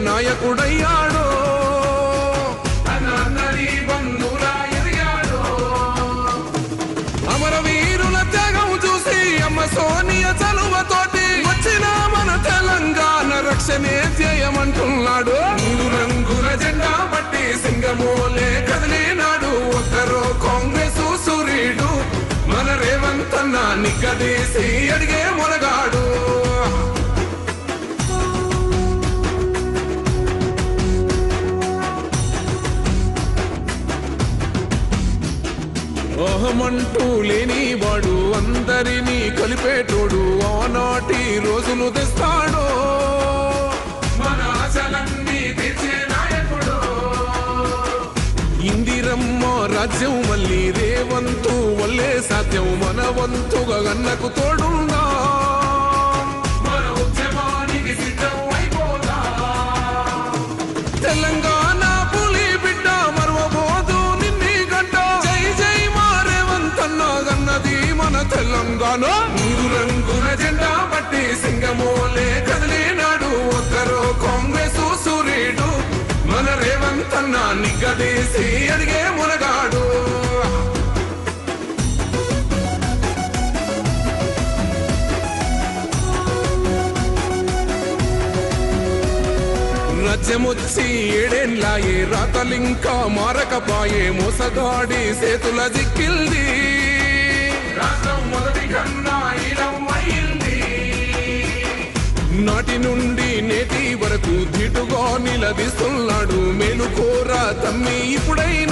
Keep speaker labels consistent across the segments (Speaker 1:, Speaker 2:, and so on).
Speaker 1: నాయకుడయ్యాడో. అన్నరి బంధురా ఎదిగాడో అమరవీరుల త్యాగం చూసి అమ్మ సోనియ చలువతోటి వచ్చిన మన తెలంగాణ రక్షణే ధ్యేయమంటున్నాడు. మూడు రంగుల జెండా పట్టి సింగమోలే కదిలినాడు. ఒక్కరో కాంగ్రెస్ సూర్యుడు మన రేవంత్ అన్న నిగ్గదీసి అడిగే మోహమంటూ లేని వాడు అందరినీ కలిపేటోడు ఆనాటి రోజులు తెస్తాడు. మన ఇందిరమ్మ రాజ్యం మళ్ళీ రేవంతు వల్లే సాధ్యం మన వంతుగా గన్నకు తోడు. సింగమోలే కదిలినాడు. ఒక్కరో కాంగ్రెస్ సూర్యుడు మన రేవంతన్న నిగ్గదీసి అడిగే మునగాడు. రాజ్యమొచ్చి ఏడేన్లాయే రాతలింకా మారకపాయే మోసగాడి సేతుల జిక్కిల్ది. రాష్ట్రం మొదటి కన్నా నాటి నుండి నేటి వరకు ధీటుగా నిలదీస్తున్నాడు. మేలుకోరా తమ్మి ఇప్పుడైనా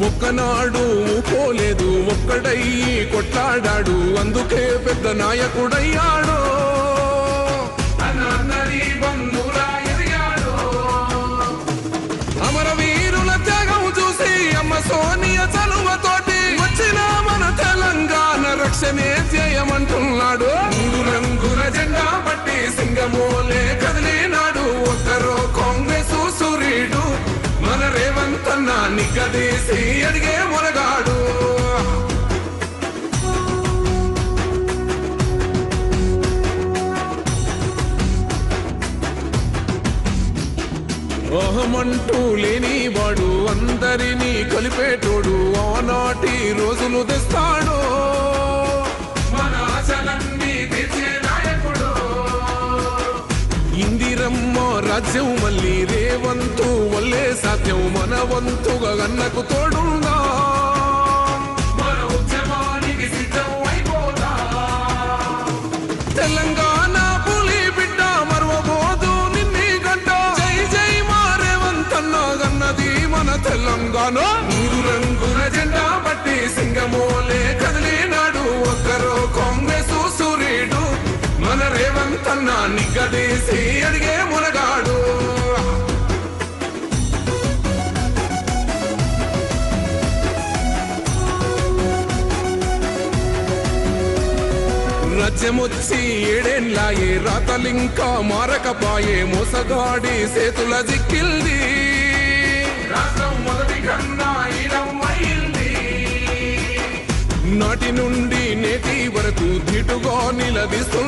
Speaker 1: మొక్కనాడు పోలేదు ఒక్కడయ్యి కొట్లాడాడు. అందుకే పెద్ద నాయకుడయ్యాడు. అన్నరి బంధురా ఎదిగాడు. అమరవీరుల త్యాగం చూసి అమ్మ సోనియ చలువతోటి వచ్చిన మన తెలంగాణ రక్షణే ధ్యేయమంటున్నాడు. మూడు రంగుల జెండా పట్టి సింగమోలే నిగ్గదీసి అడిగే మునగాడు లేని వాడు అందరినీ కలిపేటోడు ఆనాటి రోజులు తెస్తాడు. మన ఆశలన్నీ ఇందిరమ్మ రాజ్యం మళ్ళీ రేవంతు వల్లే సాధ్యం. మన వంతుగా గన్నకు తోడుందా తెలంగాణ తీసి అడిగే మునగాడు. రాజ్యమొచ్చి ఏడేళ్ళాయే రాతలింకా మారకపాయే మోసగాడి సేతుల జిక్కిల్ది. నాటి నుండి నేటి వరకు దిటుగా నిలదిస్తుంది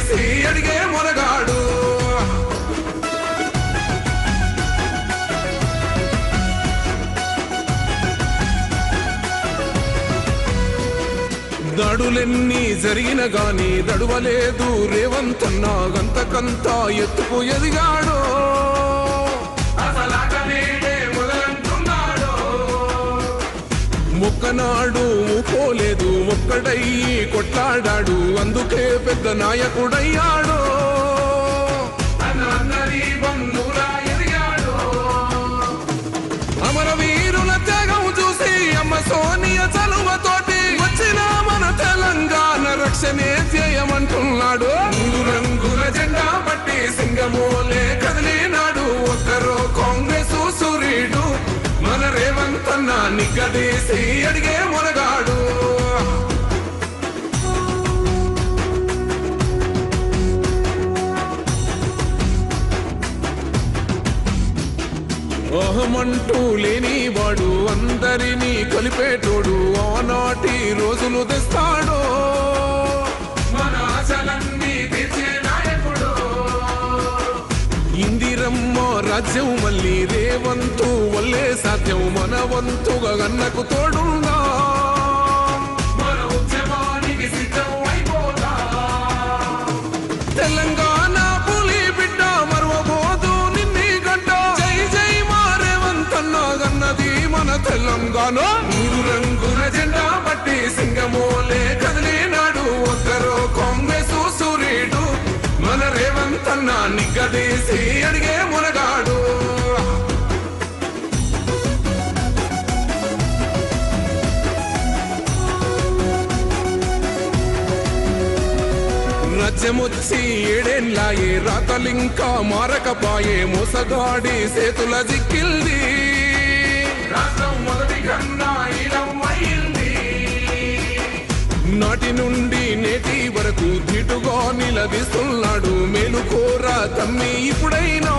Speaker 1: చేసి అడిగే మొనగాడు దడులెన్ని జరిగిన గాని దడువలేదు రేవంత్ గంతకంతా ఎత్తుకు ఎదిగాడు. ముక్కనాడు పోలే ఒక్కడయ్యి కొట్లాడాడు. అందుకే పెద్ద నాయకుడయ్యాడు. అమరవీరుల త్యాగం చూసి అమ్మ సోనియ చలువతోటి వచ్చిన మన తెలంగాణ రక్షణే చేయమంటున్నాడు రంగుల జెండా పట్టి సింగమోలే కదిలినాడు. ఒక్కరో కాంగ్రెస్ సూర్యుడు మన రేవంత్ అన్న నిగ్గదీసి అడిగే మునగాడు అహమంటూ లేని వాడు అందరినీ కలిపేటోడు ఆనాటి రోజులు తెస్తాడో. మన ఇందిరమ్మ రాజ్యం మళ్ళీ రేవంతు వల్లే సాధ్యం. మన వంతుగా గన్నకు తోడుందా? నిగ్గదీసి అడిగే మునగాడు. రాజ్యమొచ్చి ఏడేండ్లాయే రాతలింకా మారకపాయే మోసగాడి సేతుల జిక్కిల్ది. రాష్ట్రం మొదటి కన్నా నాటి నుండి నేటి వరకు ధీటుగా నిలదీస్తున్నాడు. మేలుకోరా తమ్మి ఇప్పుడైనా